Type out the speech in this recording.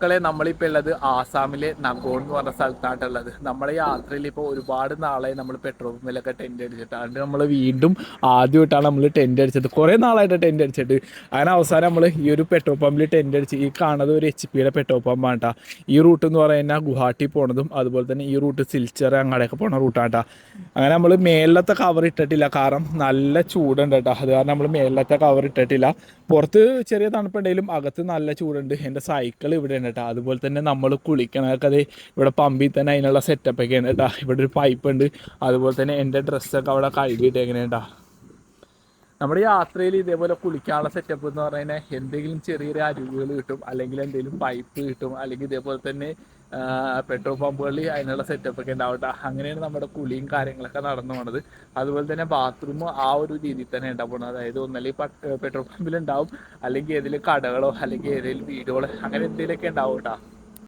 മക്കളെ നമ്മളിപ്പോൾ ഉള്ളത് ആസാമിലെ നഗോൺ എന്ന് പറഞ്ഞ സ്ഥലത്താണുള്ളത് നമ്മളെ യാത്രയിൽ ഇപ്പോൾ ഒരുപാട് നാളായി നമ്മൾ പെട്രോൾ പമ്പിലൊക്കെ ടെന്റ് അടിച്ചിട്ട്. അതുകൊണ്ട് നമ്മൾ വീണ്ടും ആദ്യമായിട്ടാണ് നമ്മൾ ടെന്റ് അടിച്ചത്. കുറേ നാളായിട്ട് ടെന്റ് അടിച്ചിട്ട്. അങ്ങനെ അവസാനം നമ്മൾ ഈ ഒരു പെട്രോൾ പമ്പിൽ ടെന്റ് അടിച്ച് ഈ കാണുന്നത് ഒരു എച്ച് പിയുടെ പെട്രോൾ പമ്പാണ് ഈ റൂട്ട് എന്ന് പറഞ്ഞാൽ ഗുവാഹട്ടി പോണതും അതുപോലെ തന്നെ ഈ റൂട്ട് സിൽച്ചർ അങ്ങോട്ടൊക്കെ പോണ റൂട്ടാണ് കേട്ടോ അങ്ങനെ നമ്മൾ മേലത്തെ കവർ ഇട്ടിട്ടില്ല. കാരണം നല്ല ചൂടുണ്ട് കേട്ടോ അത് കാരണം നമ്മൾ മേലത്തെ കവർ ഇട്ടിട്ടില്ല. പുറത്ത് ചെറിയ തണുപ്പുണ്ടെങ്കിലും അകത്ത് നല്ല ചൂടുണ്ട്. എന്റെ സൈക്കിൾ ഇവിടെ ഉണ്ട് കേട്ടോ. അതുപോലെ തന്നെ നമ്മൾ കുളിക്കണമൊക്കെ അത് ഇവിടെ പമ്പിൽ തന്നെ അതിനുള്ള സെറ്റപ്പ് ഒക്കെ ഉണ്ട് കേട്ടോ. ഇവിടെ ഒരു പൈപ്പ് ഉണ്ട്. അതുപോലെ തന്നെ എന്റെ ഡ്രസ്സൊക്കെ അവിടെ കഴുകിയിട്ടേക്കണേ കേട്ടോ. നമ്മുടെ യാത്രയിൽ ഇതേപോലെ കുളിക്കാനുള്ള സെറ്റപ്പ് എന്ന് പറഞ്ഞാൽ എന്തെങ്കിലും ചെറിയൊരു അരുവുകൾ കിട്ടും അല്ലെങ്കിൽ എന്തെങ്കിലും പൈപ്പ് കിട്ടും അല്ലെങ്കിൽ ഇതേപോലെ തന്നെ പെട്രോൾ പമ്പുകളിൽ അതിനുള്ള സെറ്റപ്പ് ഒക്കെ ഉണ്ടാവട്ടെ അങ്ങനെയാണ് നമ്മുടെ കുളിയും കാര്യങ്ങളൊക്കെ നടന്നു പോണത്. അതുപോലെ തന്നെ ബാത്റൂം ആ ഒരു രീതിയിൽ തന്നെ ഉണ്ടാവുന്നത് അതായത് ഒന്നല്ലെങ്കിൽ പെട്രോൾ പമ്പിൽ ഉണ്ടാവും അല്ലെങ്കിൽ ഏതെങ്കിലും കടകളോ അല്ലെങ്കിൽ ഏതെങ്കിലും വീടുകളോ അങ്ങനെ എന്തെങ്കിലുമൊക്കെ ഉണ്ടാവും കേട്ടോ